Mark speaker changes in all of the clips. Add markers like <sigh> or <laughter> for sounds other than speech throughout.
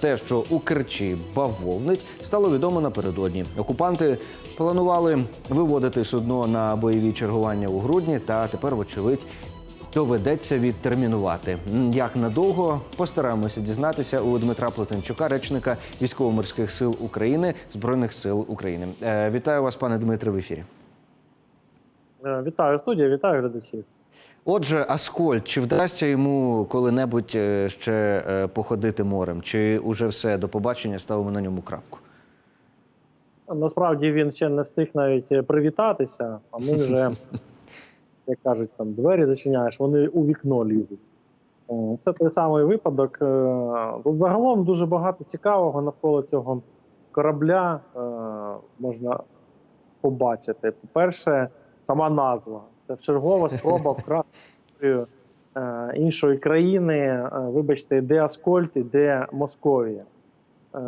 Speaker 1: Те, що у Керчі бавовнить, стало відомо напередодні. Окупанти планували виводити судно на бойові чергування у грудні, та тепер, вочевидь, доведеться відтермінувати. Як надовго постараємося дізнатися у Дмитра Плотенчука, речника військово-морських сил України збройних сил України. Е, Вітаю вас, пане Дмитре, в ефірі.
Speaker 2: Е, Вітаю студія, вітаю глядачів.
Speaker 1: Отже, Аскольд, чи вдасться йому коли-небудь е, ще е, походити морем? Чи уже все до побачення ставимо на ньому крапку?
Speaker 2: Насправді він ще не встиг навіть е, привітатися, а ми вже, <laughs> як кажуть, там двері зачиняєш, вони у вікно лізуть. Це той самий випадок. Загалом дуже багато цікавого навколо цього корабля можна побачити. По-перше, сама назва. Це чергова спроба вкрасти е, іншої країни. Е, Вибачте, де Аскольд і де Московія. Е,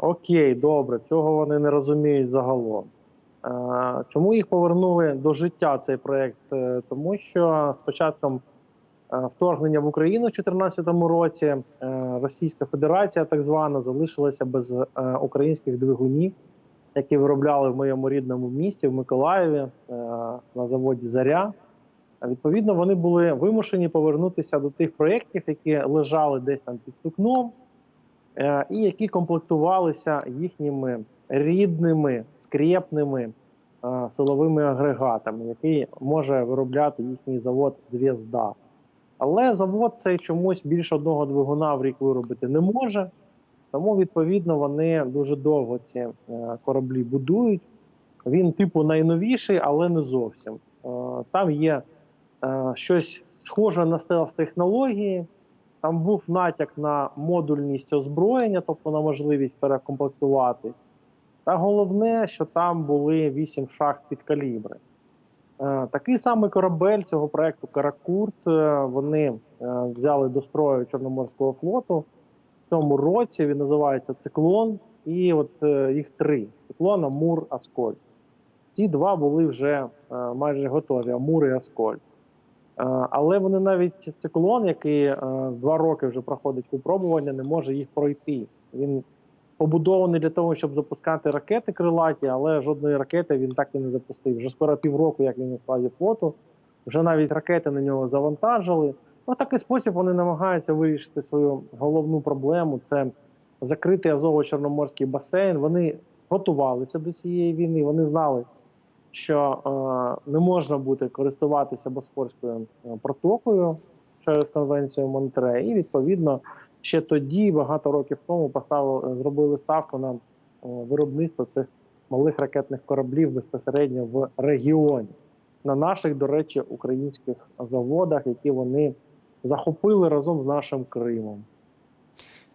Speaker 2: окей, добре, цього вони не розуміють загалом. Чому їх повернули до життя цей проект? Тому що з початком вторгнення в Україну в 2014 році Російська Федерація, так звана, залишилася без українських двигунів, які виробляли в моєму рідному місті, в Миколаєві е, на заводі Заря. Відповідно, вони були вимушені повернутися до тих проєктів, які лежали десь там під сукном, е, і які комплектувалися їхніми рідними скрепними е, силовими агрегатами, який може виробляти їхній завод Зв'язда. Але завод цей чомусь більше одного двигуна в рік виробити не може. Тому, відповідно, вони дуже довго ці е, кораблі будують. Він, типу, найновіший, але не зовсім. Е, Там є е, щось схоже на стелс-технології. Там був натяк на модульність озброєння, тобто на можливість перекомплектувати. Та головне, що там були 8 шахт під калібри. Такий самий корабель цього проекту Каракурт. Вони взяли до строю Чорноморського флоту цьому році. Він називається Циклон, і от е, їх три: Циклон, Амур, Аскольд. Ці два були вже е, майже готові: Амур і Аскольд. Е, Але вони навіть циклон, який два роки вже проходить випробування, не може їх пройти. Він побудований для того, щоб запускати ракети крилаті, але жодної ракети він так і не запустив. Вже скоро півроку, як він у складі флоту, вже навіть ракети на нього завантажили. В такий спосіб вони намагаються вирішити свою головну проблему: це закритий Азово-Чорноморський басейн. Вони готувалися до цієї війни. Вони знали, що е, не можна буде користуватися Босфорською е, протокою через конвенцію Монтре, і відповідно ще тоді, багато років тому, поставили, зробили ставку на е, виробництво цих малих ракетних кораблів безпосередньо в регіоні, на наших, до речі, українських заводах, які вони захопили разом з нашим Кримом.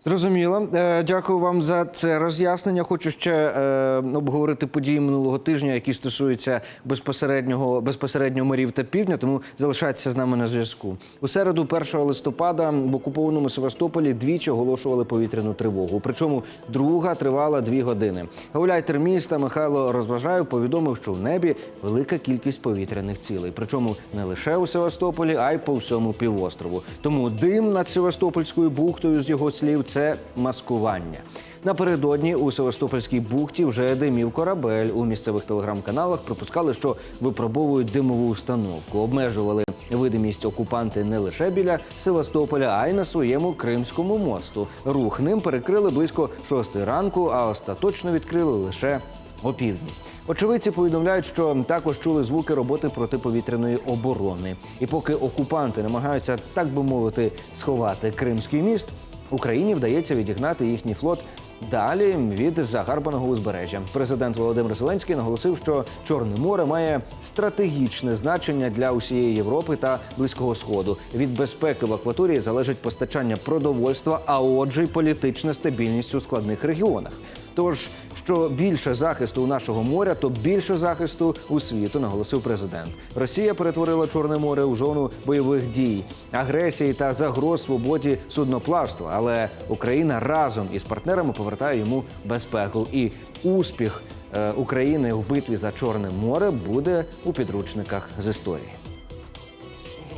Speaker 1: Зрозуміло. Е, Дякую вам за це роз'яснення. Хочу ще е, обговорити події минулого тижня, які стосуються безпосереднього безпосередньо морів та півдня. Тому залишайтеся з нами на зв'язку. У середу, 1 листопада, в окупованому Севастополі двічі оголошували повітряну тривогу. Причому друга тривала дві години. Гауляйтер міста Михайло Розважаєв повідомив, що в небі велика кількість повітряних цілей. Причому не лише у Севастополі, а й по всьому півострову. Тому дим над Севастопольською бухтою з його слів це маскування. Напередодні у Севастопольській бухті вже димів корабель. У місцевих телеграм-каналах припускали, що випробовують димову установку. Обмежували видимість окупанти не лише біля Севастополя, а й на своєму Кримському мосту. Рух ним перекрили близько шостої ранку, а остаточно відкрили лише опівдні. Очевидці повідомляють, що також чули звуки роботи протиповітряної оборони. І поки окупанти намагаються, так би мовити, сховати Кримський міст, Україні вдається відігнати їхній флот далі від загарбаного узбережжя. Президент Володимир Зеленський наголосив, що Чорне море має стратегічне значення для усієї Європи та Близького Сходу. Від безпеки в акваторії залежить постачання продовольства, а отже, й політична стабільність у складних регіонах. Тож, що більше захисту у нашого моря, то більше захисту у світу, наголосив президент. Росія перетворила Чорне море у зону бойових дій, агресії та загроз свободі судноплавства. Але Україна разом із партнерами повертає йому безпеку і успіх е, України в битві за Чорне море буде у підручниках з історії.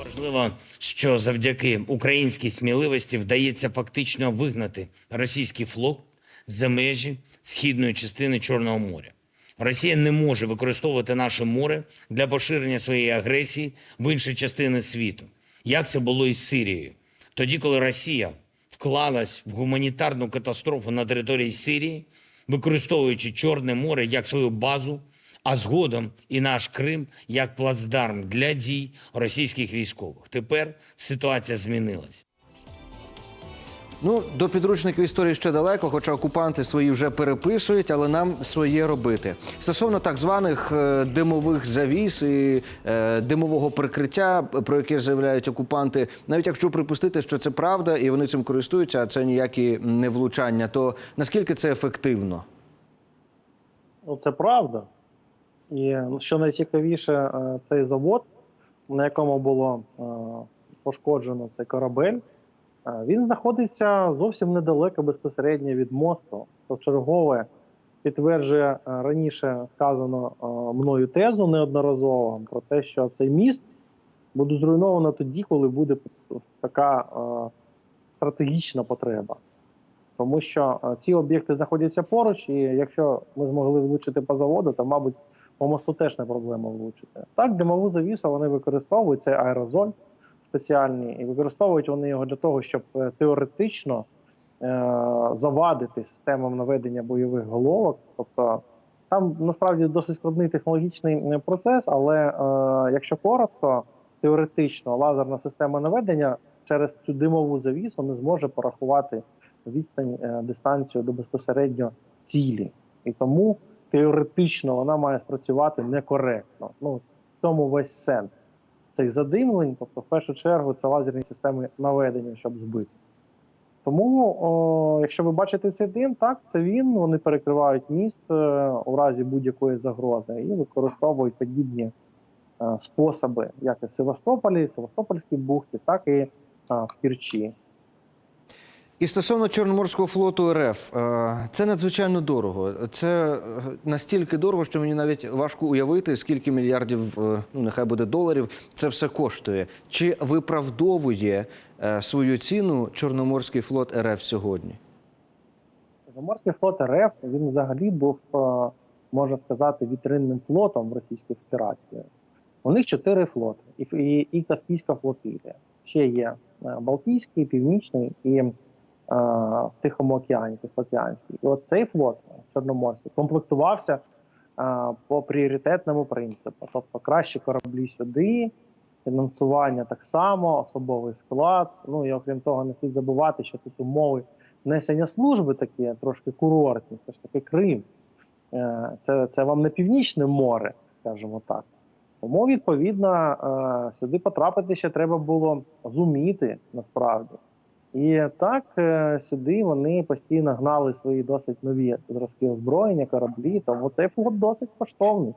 Speaker 3: Щасливо, що завдяки українській сміливості вдається фактично вигнати російський флот за межі східної частини Чорного моря. Росія не може використовувати наше море для поширення своєї агресії в інші частини світу, як це було із Сирією. Тоді, коли Росія вклалась в гуманітарну катастрофу на території Сирії, використовуючи Чорне море як свою базу, а згодом і наш Крим як плацдарм для дій російських військових. Тепер ситуація змінилась.
Speaker 1: Ну, до підручників історії ще далеко, хоча окупанти свої вже переписують, але нам своє робити. Стосовно так званих е, димових завіс і е, димового прикриття, про яке заявляють окупанти, навіть якщо припустити, що це правда, і вони цим користуються, а це ніякі не влучання, то наскільки це ефективно?
Speaker 2: Ну, це правда. І що найцікавіше, е, цей завод, на якому було е, пошкоджено цей корабель, е, він знаходиться зовсім недалеко безпосередньо від мосту. То чергове підтверджує е, раніше сказано е, мною тезу неодноразово про те, що цей міст буде зруйновано тоді, коли буде така е, стратегічна потреба. Тому що е, ці об'єкти знаходяться поруч, і якщо ми змогли влучити по заводу, то, мабуть, по мосту теж не проблема влучити. Так, димову завісу вони використовують цей аерозоль спеціальний, і використовують вони його для того, щоб е, теоретично е- завадити системам наведення бойових головок. Тобто там насправді досить складний технологічний е, процес, але якщо коротко, теоретично лазерна система наведення через цю димову завісу не зможе порахувати відстань дистанцію до безпосередньо цілі, і тому теоретично вона має спрацювати некоректно. Ну в цьому весь сенс цих задимлень. Тобто, в першу чергу, це лазерні системи наведення, щоб збити. Тому, о, якщо ви бачите цей дим, так це він. Вони перекривають міст е, у разі будь-якої загрози і використовують подібні е, способи, як і в Севастополі, в Севастопольській бухті, так і е, в Кірчі.
Speaker 1: І стосовно Чорноморського флоту РФ, е, це надзвичайно дорого. Це е, настільки дорого, що мені навіть важко уявити, скільки мільярдів, е, ну нехай буде доларів, це все коштує. Чи виправдовує свою ціну Чорноморський флот РФ сьогодні?
Speaker 2: Чорноморський флот РФ він взагалі був, можна сказати, вітринним флотом в Російській Федерації. У них чотири флоти, і, і, і Каспійська флотилія. Ще є Балтійський, Північний і в Тихому океані, Тихоокеанський. І от цей флот е, Чорноморський комплектувався е, по пріоритетному принципу. Тобто кращі кораблі сюди, фінансування так само, особовий склад. Ну і окрім того, не слід забувати, що тут умови несення служби такі трошки курортні, це ж таки Крим. Е, Це, це вам не північне море, скажімо так. Тому, відповідно, е, сюди потрапити ще треба було зуміти насправді. І так, е, сюди вони постійно гнали свої досить нові зразки озброєння, кораблі, тому цей флот досить коштовний.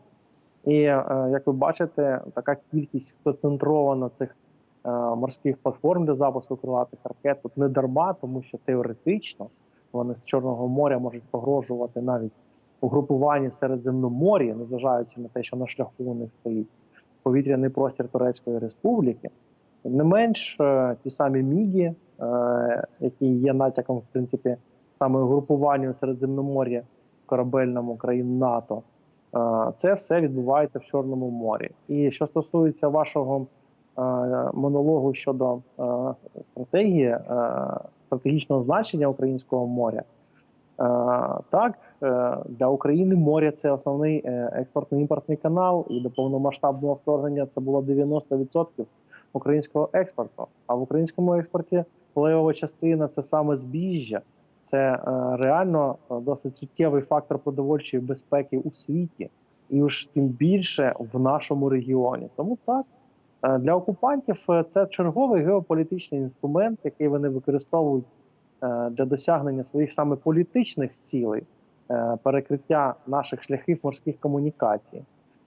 Speaker 2: І е, як ви бачите, така кількість сконцентрована цих е, морських платформ для запуску крилатих ракет тут не дарма, тому що теоретично вони з Чорного моря можуть погрожувати навіть угрупуванні в Середземномор'ї, незважаючи на те, що на шляху у них стоїть повітряний простір Турецької Республіки. Не менш, е, ті самі Мігі, е, які є натяком, в принципі, саме угрупуванню у Середземномор'я корабельному країн НАТО, е, це все відбувається в Чорному морі. І що стосується вашого монологу щодо стратегії, стратегічного значення українського моря, Так, для України море це основний е, експортно-імпортний канал, і до повномасштабного вторгнення це було 90% українського експорту. А в українському експорті левова частина це саме збіжжя. Це е, реально е, досить суттєвий фактор продовольчої безпеки у світі, і уж тим більше в нашому регіоні. Тому так е, для окупантів це черговий геополітичний інструмент, який вони використовують для досягнення своїх саме політичних цілей, перекриття наших шляхів морських комунікацій.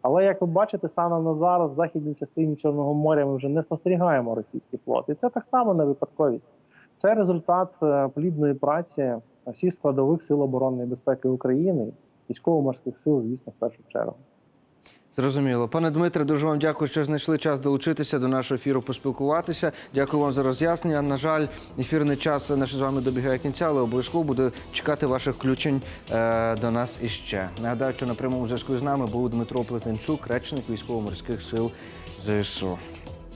Speaker 2: Але як ви бачите, станом на зараз в західній частині Чорного моря ми вже не спостерігаємо російський флот, і це так само не випадковість. Це результат е, плідної праці всіх складових сил оборони і безпеки України, військово-морських сил, звісно, в першу чергу.
Speaker 1: Зрозуміло. Пане Дмитре, дуже вам дякую, що знайшли час долучитися до нашого ефіру, поспілкуватися. Дякую вам за роз'яснення. На жаль, ефірний час наш з вами добігає кінця, але обов'язково буду чекати ваших включень е, до нас іще. Нагадаю, що на прямому зв'язку з нами був Дмитро Плетенчук, речник військово-морських сил ЗСУ.